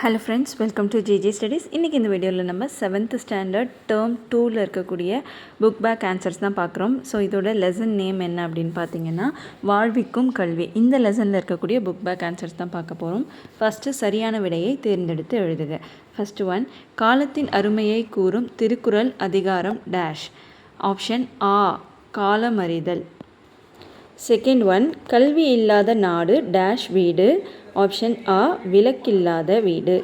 Hello friends welcome to GG studies இன்றைக்கி இந்த வீடியோவில் நம்ம செவன்த் ஸ்டாண்டர்ட் டேர்ம் டூவில் இருக்கக்கூடிய புக் பேக் ஆன்சர்ஸ் தான் பார்க்குறோம். ஸோ இதோட லெசன் நேம் என்ன அப்படின்னு பார்த்தீங்கன்னா வாழ்விக்கும் கல்வி. இந்த லெசனில் இருக்கக்கூடிய புக் பேக் ஆன்சர்ஸ் தான் பார்க்க போகிறோம் ஃபஸ்ட்டு சரியான விடையை தேர்ந்தெடுத்து எழுதுக. ஃபஸ்ட்டு ஒன் காலத்தின் அருமையை கூறும் திருக்குறள் அதிகாரம் டேஷ் ஆப்ஷன் ஆ காலமறிதல். செகண்ட் ஒன் கல்வி இல்லாத நாடு டேஷ் வீடு. ஆப்ஷன் ஆ விளக்கில்லாத வீடு.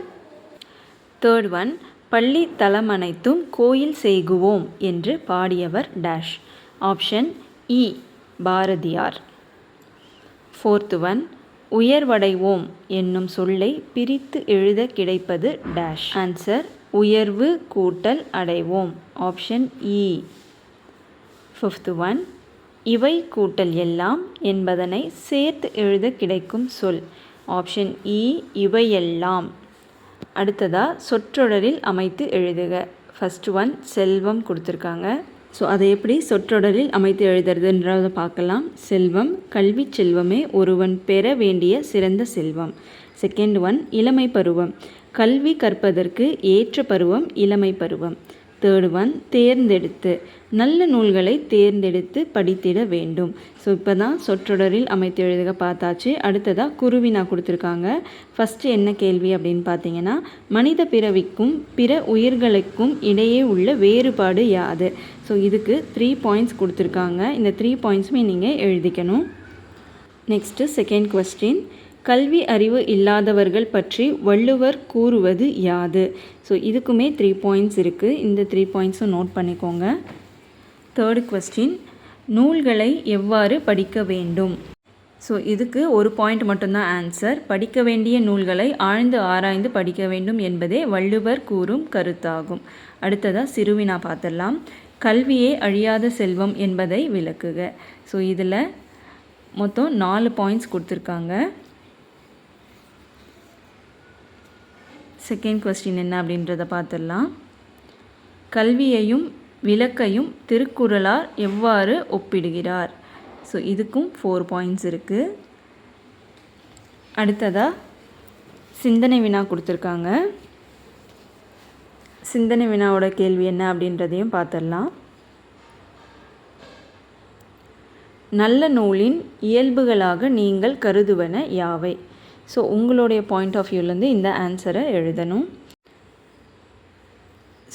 தேர்ட் ஒன் பள்ளி தளமனைத்தும் கோயில் செய்குவோம் என்று பாடியவர் டேஷ் ஆப்ஷன் இ பாரதியார். ஃபோர்த்து ஒன் உயர்வடைவோம் என்னும் சொல்லை பிரித்து எழுத கிடைப்பது டேஷ் ஆன்சர் உயர்வு கூட்டல் அடைவோம். ஆப்ஷன் இ ஃபிஃப்த் ஒன் இவை கூட்டல் எல்லாம் என்பதனை சேர்த்து எழுத கிடைக்கும் சொல். ஆப்ஷன் இ e, இவையெல்லாம். அடுத்ததாக சொற்றொடரில் அமைத்து எழுதுக. ஃபஸ்ட் ஒன் செல்வம் கொடுத்துருக்காங்க. ஸோ அதை எப்படி சொற்றொடரில் அமைத்து எழுதுறதுன்றத பார்க்கலாம். செல்வம் கல்வி செல்வமே ஒருவன் பெற வேண்டிய சிறந்த செல்வம். செகண்ட் ஒன் இளமை பருவம். கல்வி கற்பதற்கு ஏற்ற பருவம் இளமை பருவம். தேர்டு ஒன் தேர்ந்தெடுத்து நல்ல நூல்களை தேர்ந்தெடுத்து படித்திட வேண்டும். ஸோ இப்போ தான் சொற்றொடரில் அமைத்து எழுதுக பார்த்தாச்சு. அடுத்ததாக குருவினா கொடுத்துருக்காங்க. ஃபஸ்ட்டு என்ன கேள்வி அப்படின்னு பார்த்தீங்கன்னா மனித பிறவிக்கும் பிற உயிர்களுக்கும் இடையே உள்ள வேறுபாடு யாது? ஸோ இதுக்கு த்ரீ பாயிண்ட்ஸ் கொடுத்துருக்காங்க. இந்த த்ரீ பாயிண்ட்ஸுமே நீங்கள் எழுதிக்கணும். நெக்ஸ்ட்டு செகண்ட் கொஸ்டின் கல்வி அறிவு இல்லாதவர்கள் பற்றி வள்ளுவர் கூறுவது யாது? ஸோ இதுக்குமே த்ரீ பாயிண்ட்ஸ் இருக்குது இந்த த்ரீ பாயிண்ட்ஸும் நோட் பண்ணிக்கோங்க. தேர்டு கொஸ்டின் நூல்களை எவ்வாறு படிக்க வேண்டும்? ஸோ இதுக்கு ஒரு பாயிண்ட் மட்டும்தான் ஆன்சர் படிக்க வேண்டிய நூல்களை ஆழ்ந்து ஆராய்ந்து படிக்க வேண்டும் என்பதே வள்ளுவர் கூறும் கருத்தாகும். அடுத்ததாக சிறுவினா பார்த்துடலாம். கல்வியே அழியாத செல்வம் என்பதை விளக்குக. ஸோ இதில் மொத்தம் நாலு பாயிண்ட்ஸ் கொடுத்துருக்காங்க. செகண்ட் கொஸ்டின் என்ன அப்படின்றத பார்த்துடலாம். கல்வியையும் விளக்கையும் திருக்குறளார் எவ்வாறு ஒப்பிடுகிறார்? ஸோ இதுக்கும் ஃபோர் பாயிண்ட்ஸ் இருக்குது அடுத்ததாக சிந்தனை வினா கொடுத்துருக்காங்க. சிந்தனை வினாவோட கேள்வி என்ன அப்படின்றதையும் பார்த்துடலாம். நல்ல நூலின் இயல்புகளாக நீங்கள் கருதுவன யாவை? ஸோ உங்களுடைய பாயிண்ட் ஆஃப் வியூலேருந்து இந்த ஆன்சரை எழுதணும்.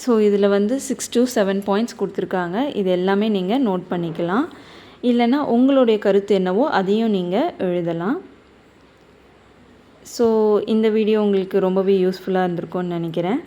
ஸோ இதில் வந்து சிக்ஸ் டு செவன் பாயிண்ட்ஸ் கொடுத்துருக்காங்க. இது எல்லாமே நீங்கள் நோட் பண்ணிக்கலாம். இல்லைனா உங்களுடைய கருத்து என்னவோ அதையும் நீங்கள் எழுதலாம். ஸோ இந்த வீடியோ உங்களுக்கு ரொம்பவே யூஸ்ஃபுல்லாக இருந்திருக்கும்னு நினைக்கிறேன்.